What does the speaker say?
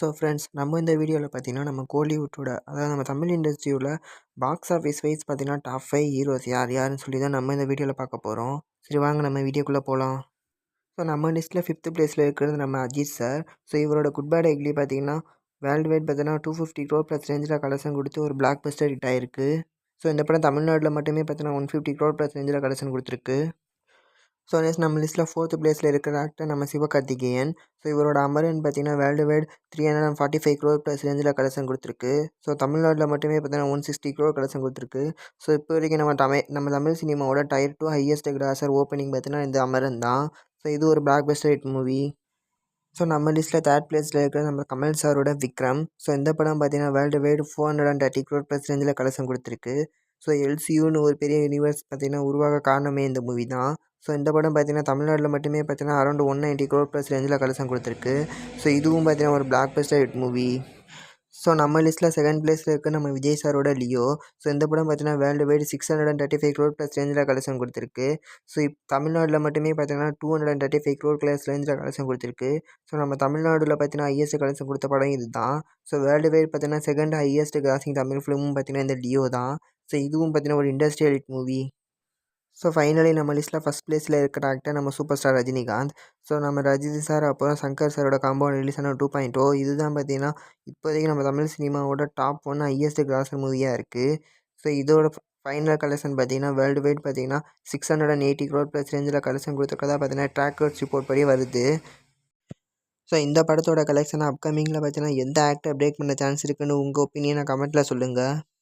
So friends நம்ம இந்த வீடியோவில் பார்த்தீங்கன்னா நம்ம கோலிவுட்டோட அதாவது நம்ம தமிழ் இண்டஸ்ட்ரியோட பாக்ஸ் ஆஃபீஸ் வைஸ் பார்த்தீங்கன்னா டாப் ஃபைவ் ஹீரோஸ் யார் யாருன்னு சொல்லி தான் நம்ம இந்த வீடியோவில் பார்க்க போகிறோம் சரி வாங்க நம்ம வீடியோக்குள்ளே போகலாம் ஸோ நம்ம லிஸ்ட்டில் ஃபிஃப்த்து பிளேஸில் இருக்கிறது நம்ம அஜித் சார் ஸோ இவரோட குட் பேட் எக்லி பார்த்தீங்கன்னா வேர்ல்டு வைட் பார்த்தீங்கன்னா டூ ஃபிஃப்டி க்ரோர் ப்ளஸ் ரேஞ்சில் கலெக்ஷன் கொடுத்து ஒரு பிளாக் பஸ்டர் ஹிட் ஆயிருக்கு. ஸோ இந்த படம் தமிழ்நாட்டில் மட்டுமே பார்த்தீங்கன்னா ஒன் ஃபிஃப்டி க்ரோர் ப்ளஸ் ரேஞ்சில் கலெக்ஷன் கொடுத்துருக்கு. ஸோ நெக்ஸ்ட் நம்ம லிஸ்ட்டில் ஃபோர்த்து பிளேஸில் இருக்கிற ஆக்டர் நம்ம சிவகார்த்திகேயன். ஸோ இவரோட அமரன் பார்த்தீங்கன்னா worldwide three hundred and forty five crore plus ரேஞ்சில் கலெக்ஷன் கொடுத்துருக்கு. ஸோ தமிழ்நாட்டில் மட்டுமே பார்த்தீங்கன்னா ஒன் சிக்ஸ்டி க்ரோர் கலெக்ஷன் கொடுத்துருக்கு. ஸோ இப்போ வரைக்கும் நம்ம தமிழ் நம்ம தமிழ் சினிமாவோட tier two highest grosser opening பார்த்தீங்கன்னா இந்த அமரன் தான். ஸோ இது ஒரு blockbuster hit movie so நம்ம லிஸ்ட்டில் தேர்ட் பிளேஸில் இருக்கிற நம்ம கமல் சாரோட விக்ரம். ஸோ இந்த படம் பார்த்தீங்கன்னா worldwide four hundred and thirty crore plus ரேஞ்சில் கலெக்ஷன் கொடுத்துருக்கு. ஸோ எல்சியூன்னு ஒரு பெரிய யூனிவர்ஸ் பார்த்தீங்கன்னா உருவாக காரணமே இந்த மூவி தான். ஸோ இந்த படம் பார்த்தீங்கன்னா தமிழ்நாட்டில் மட்டுமே பார்த்தீங்கன்னா around one ninety crore plus ரேஞ்சில் கலெக்ஷன் கொடுத்துருக்கு. ஸோ இதுவும் பார்த்தீங்கன்னா ஒரு blockbuster hit movie so நம்ம லிஸ்ட்டில் செகண்ட் பிளேஸில் இருக்குது நம்ம விஜய் சாரோட லியோ. ஸோ இந்த படம் பார்த்தீங்கன்னா worldwide six hundred and thirty five crore plus ரேஞ்சில் கலெக்ஷன் கொடுத்துருக்கு. ஸோ இப் தமிழ்நாட்டில் மட்டுமே பார்த்தீங்கன்னா two hundred and thirty five crore plus ரேஞ்சில் கலெக்ஷன் கொடுத்துருக்கு. ஸோ நம்ம தமிழ்நாட்டில் பார்த்தீங்கன்னா ஹையஸ்ட் கலெக்ஷன் கொடுத்த படம் இது தான் ஸோ வேர்ல்டு வைடு பார்த்தீங்கன்னா செகண்ட் ஹையஸ்ட் கிராசிங் தமிழ் ஃபிலிமும் பார்த்தீங்கன்னா இந்த லியோ தான். ஸோ இதுவும் பார்த்தீங்கன்னா ஒரு industrial hit movie so finally நம்ம லிஸ்ட்டில் ஃபஸ்ட் பிளேஸில் இருக்கிற ஆக்டர் நம்ம சூப்பர் ஸ்டார் ரஜினிகாந்த். ஸோ நம்ம ரஜினி சார் அப்புறம் சங்கர் சாரோட காம்பவுண்ட் ரிலீஸ் ஆன டூ பாயிண்ட் ஓ இதுதான் பார்த்தீங்கன்னா இப்போதைக்கு நம்ம தமிழ் சினிமாவோட டாப் ஒன் ஹையஸ்ட் கிராசர் மூவியாக இருக்குது ஸோ இதோட ஃபைனல் கலெக்ஷன் பார்த்தீங்கன்னா வேர்ல்டு வைட் பார்த்தீங்கன்னா six hundred and eighty crore plus ரேஞ்சில் கலெக்ஷன் கொடுத்துருக்கதா பார்த்தீங்கன்னா ட்ராக்கர்ஸ் ரிப்போர்ட் படி வருது. ஸோ இந்த படத்தோட கலெக்ஷனை அப்கமிங்கில் பார்த்தீங்கன்னா எந்த ஆக்டர் பிரேக் பண்ண சான்ஸ் இருக்குன்னு உங்கள் ஒப்பீனியனை கமெண்ட்டில் சொல்லுங்கள்